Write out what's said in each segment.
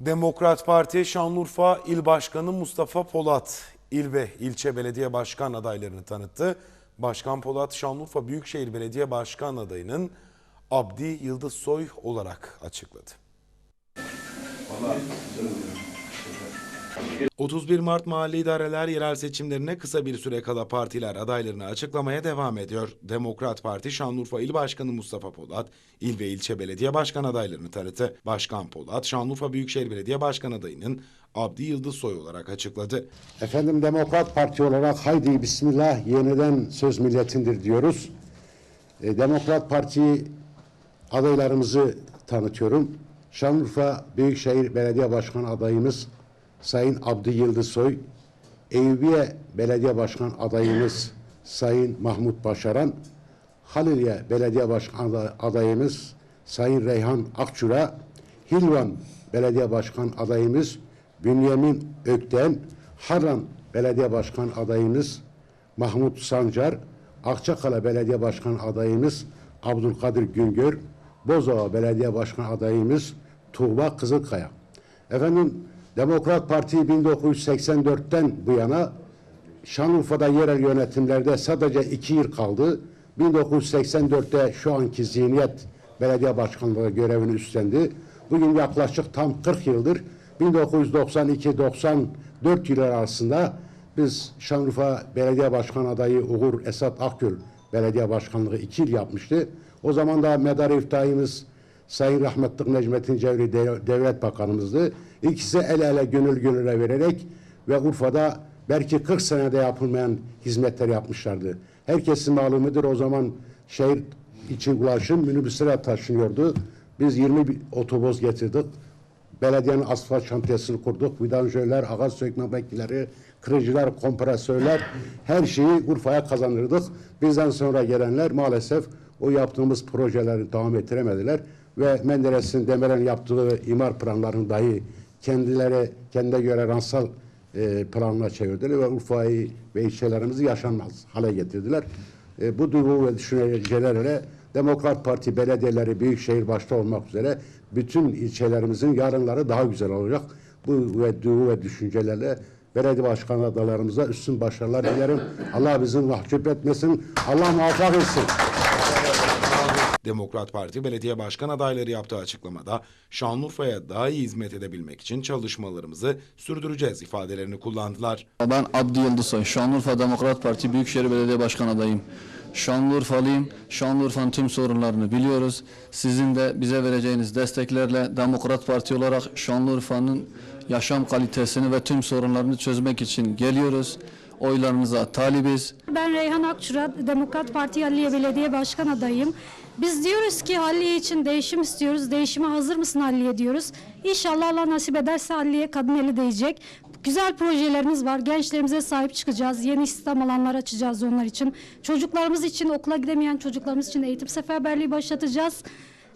Demokrat Parti Şanlıurfa İl Başkanı Mustafa Polat, il ve ilçe belediye başkan adaylarını tanıttı. Başkan Polat, Şanlıurfa Büyükşehir Belediye Başkan adayının Abdi Yıldız Soy olarak açıkladı. 31 Mart Mahalli İdareler yerel seçimlerine kısa bir süre kala partiler adaylarını açıklamaya devam ediyor. Demokrat Parti Şanlıurfa İl Başkanı Mustafa Polat, il ve ilçe belediye başkan adaylarını tanıttı. Başkan Polat, Şanlıurfa Büyükşehir Belediye Başkan adayının Abdi Yıldız Soy olarak açıkladı. Efendim Demokrat Parti olarak haydi bismillah yeniden söz milletindir diyoruz. E, Demokrat Parti adaylarımızı tanıtıyorum. Şanlıurfa Büyükşehir Belediye Başkan adayımız Sayın Abdi Yıldızsoy, Eyüpiye Belediye Başkan adayımız Sayın Mahmut Başaran, Haliliye Belediye Başkan adayımız Sayın Reyhan Akçura, Hilvan Belediye Başkan adayımız Bünyamin Ökten, Harran Belediye Başkan adayımız Mahmut Sancar, Akçakale Belediye Başkan adayımız Abdülkadir Güngör, Bozova Belediye Başkan adayımız Tuğba Kızılkaya. Efendim Demokrat Parti 1984'ten bu yana Şanlıurfa'da yerel yönetimlerde sadece iki yıl kaldı. 1984'te şu anki zihniyet belediye başkanlığı görevini üstlendi. Bugün yaklaşık tam 40 yıldır 1992-94 yılları arasında biz Şanlıurfa Belediye Başkan adayı Uğur Esat Akgül Belediye Başkanlığı iki yıl yapmıştı. O zaman da medar iftihimiz Sayın Rahmetli Necmettin Cevri de- Devlet Bakanımızdı. İkisi el ele gönül gönüle vererek ve Urfa'da belki 40 senede yapılmayan hizmetler yapmışlardı. Herkesin malumudur o zaman şehir için ulaşım minibüslere taşınıyordu. Biz 20 bir otobüs getirdik. Belediyenin asfalt şantiyesini kurduk. Vidanjörler, ağaç sökme makineleri, kırıcılar, kompresörler her şeyi Urfa'ya kazandırdık. Bizden sonra gelenler maalesef o yaptığımız projeleri devam ettiremediler ve Menderes'in Demirel'in yaptığı imar planlarını dahi kendileri kendine göre ransal e, planına çevirdiler ve Urfa'yı ve ilçelerimizi yaşanmaz hale getirdiler. E, bu duygu ve düşüncelerle Demokrat Parti belediyeleri, büyükşehir başta olmak üzere bütün ilçelerimizin yarınları daha güzel olacak. Bu ve duygu ve düşüncelerle belediye başkan adalarımıza üstün başarılar dilerim. Allah bizi mahcup etmesin. Allah muvaffak etsin. Demokrat Parti belediye başkan adayları yaptığı açıklamada Şanlıurfa'ya daha iyi hizmet edebilmek için çalışmalarımızı sürdüreceğiz ifadelerini kullandılar. Ben Abdi Yıldızsoy, Şanlıurfa Demokrat Parti Büyükşehir Belediye Başkan adayım. Şanlıurfalıyım. Şanlıurfa'nın tüm sorunlarını biliyoruz. Sizin de bize vereceğiniz desteklerle Demokrat Parti olarak Şanlıurfa'nın yaşam kalitesini ve tüm sorunlarını çözmek için geliyoruz. Oylarınıza talibiz. Ben Reyhan Akçura, Demokrat Parti Halliye Belediye Başkan adayım. Biz diyoruz ki Halliye için değişim istiyoruz. Değişime hazır mısın Halliye diyoruz. İnşallah Allah nasip ederse Halliye kadın eli değecek. Güzel projelerimiz var. Gençlerimize sahip çıkacağız. Yeni istihdam alanları açacağız onlar için. Çocuklarımız için, okula gidemeyen çocuklarımız için eğitim seferberliği başlatacağız.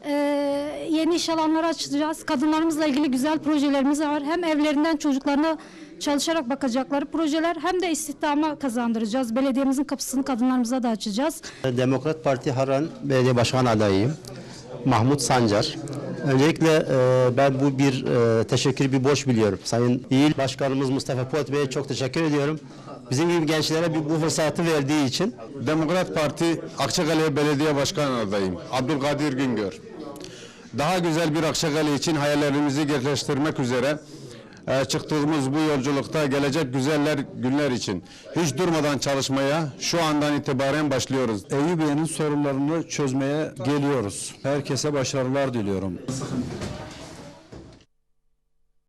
Ee, yeni iş alanları açacağız. Kadınlarımızla ilgili güzel projelerimiz var. Hem evlerinden çocuklarına çalışarak bakacakları projeler hem de istihdama kazandıracağız. Belediyemizin kapısını kadınlarımıza da açacağız. Demokrat Parti Haran Belediye Başkan adayıyım. Mahmut Sancar. Öncelikle e, ben bu bir e, teşekkür bir borç biliyorum. Sayın İl Başkanımız Mustafa Polat Bey'e çok teşekkür ediyorum. Bizim gibi gençlere bir, bu fırsatı verdiği için. Demokrat Parti Akçakale Belediye Başkan adayım. Abdülkadir Güngör. Daha güzel bir Akçakale için hayallerimizi gerçekleştirmek üzere e, çıktığımız bu yolculukta gelecek güzeller günler için hiç durmadan çalışmaya şu andan itibaren başlıyoruz. Eyüpiye'nin sorunlarını çözmeye geliyoruz. Herkese başarılar diliyorum.